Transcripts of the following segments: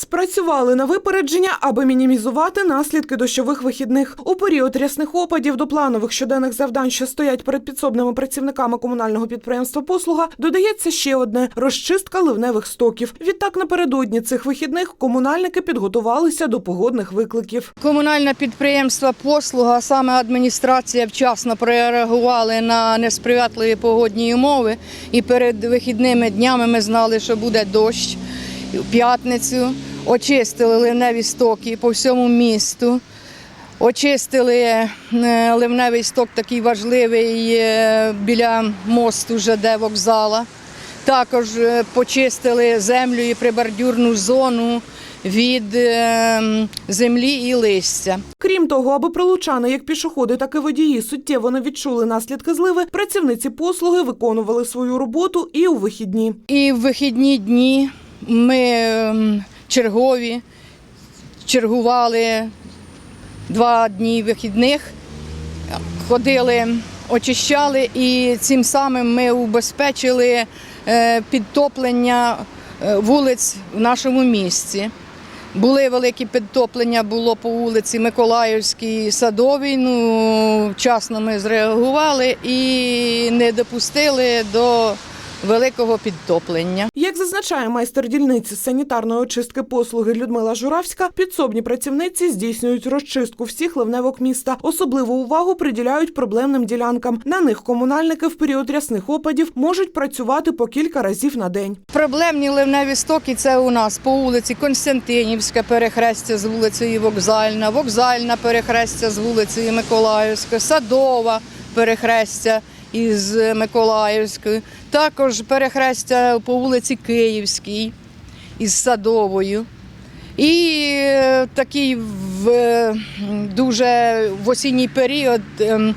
Спрацювали на випередження, аби мінімізувати наслідки дощових вихідних. У період рясних опадів до планових щоденних завдань, що стоять перед підсобними працівниками комунального підприємства Послуга, додається ще одне розчистка ливневих стоків. Відтак напередодні цих вихідних комунальники підготувалися до погодних викликів. Комунальне підприємство послуга, саме адміністрація вчасно прореагували на несприятливі погодні умови. І перед вихідними днями ми знали, що буде дощ п'ятницю. Очистили ливневі стоки по всьому місту. Очистили е, ливневий сток такий важливий е, біля мосту ЖД вокзала. Також е, почистили землю і прибордюрну зону від землі і листя. Крім того, аби прилучани, як пішоходи, так і водії суттєво не відчули наслідки зливи, працівниці послуги виконували свою роботу і у вихідні. І в вихідні дні ми чергові чергували два дні вихідних, ходили, очищали, і цим самим ми убезпечили е, підтоплення е, вулиць в нашому місті. Були великі підтоплення, було по вулиці Миколаївській, Садовій. Ну, вчасно ми зреагували і не допустили до великого підтоплення. Як зазначає майстер дільниці санітарної очистки послуги Людмила Журавська, підсобні працівниці здійснюють розчистку всіх ливневок міста. Особливу увагу приділяють проблемним ділянкам. На них комунальники в період рясних опадів можуть працювати по кілька разів на день. Проблемні ливневі стоки це у нас по вулиці Константинівська перехрестя з вулицею Вокзальна, Вокзальна перехрестя з вулицею Миколаївська, Садова перехрестя із Миколаївською, також перехрестя по вулиці Київській із Садовою. І е, такий в дуже в осінній період ем,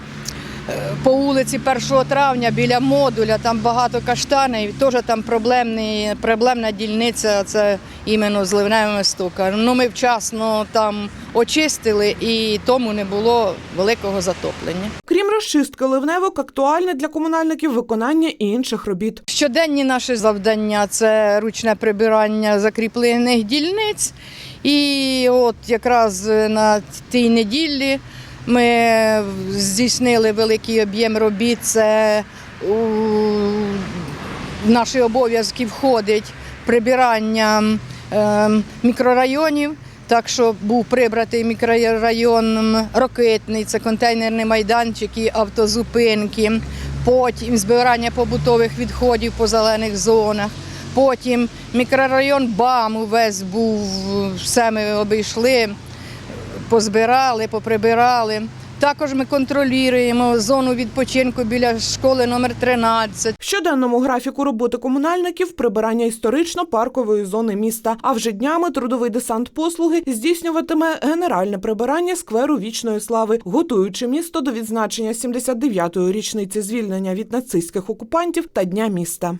по вулиці 1 травня біля модуля, там багато каштанів, теж там проблемний, проблемна дільниця, це іменно з ливневими стоками. Ну, ми вчасно там очистили і тому не було великого затоплення. Крім розчистки ливневок, актуальне для комунальників виконання і інших робіт. Щоденні наші завдання це ручне прибирання закріплених дільниць. І от якраз на тій неділі ми здійснили великий об'єм робіт. Це у наші обов'язки входить прибирання е, мікрорайонів. Так що був прибратий мікрорайон Рокитний, це контейнерні майданчики, автозупинки, потім збирання побутових відходів по зелених зонах. Потім мікрорайон БАМ увесь був, все ми обійшли, позбирали, поприбирали. Також ми контролюємо зону відпочинку біля школи номер 13. В щоденному графіку роботи комунальників прибирання історично-паркової зони міста. А вже днями трудовий десант послуги здійснюватиме генеральне прибирання скверу вічної слави, готуючи місто до відзначення 79-ї річниці звільнення від нацистських окупантів та дня міста.